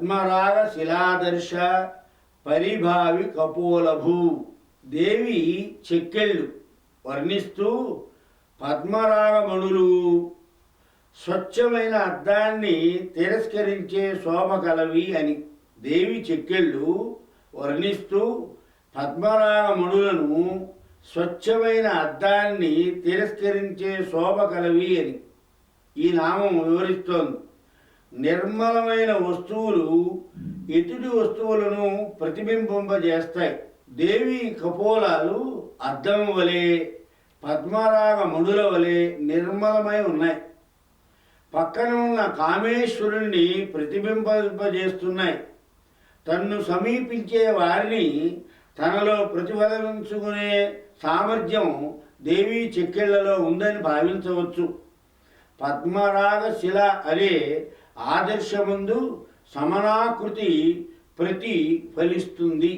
పద్మరాగ శిలాదర్శ పరిభావి కపోలభూ. దేవి చెక్కెళ్ళు వర్ణిస్తూ పద్మరాగమణులు స్వచ్ఛమైన అర్థాన్ని తిరస్కరించే శోభ కలవి అని దేవి చెక్కెళ్ళు వర్ణిస్తూ పద్మరాగమణులను స్వచ్ఛమైన అర్థాన్ని తిరస్కరించే శోభ కలవి అని ఈ నామం వివరిస్తోంది. నిర్మలమైన వస్తువులు ఎదుటి వస్తువులను ప్రతిబింబింపజేస్తాయి. దేవి కపోలాలు అద్దం వలె పద్మరాగ మణుల వలె నిర్మలమై ఉన్నాయి. పక్కన ఉన్న కామేశ్వరుణ్ణి ప్రతిబింబింపజేస్తున్నాయి. తన్ను సమీపించే వారిని తనలో ప్రతిఫలించుకునే సామర్థ్యం దేవీ చెక్కిళ్ళలో ఉందని భావించవచ్చు. పద్మరాగ శిల అనే ఆదర్శముందు సమనాకృతి ప్రతి ఫలిస్తుంది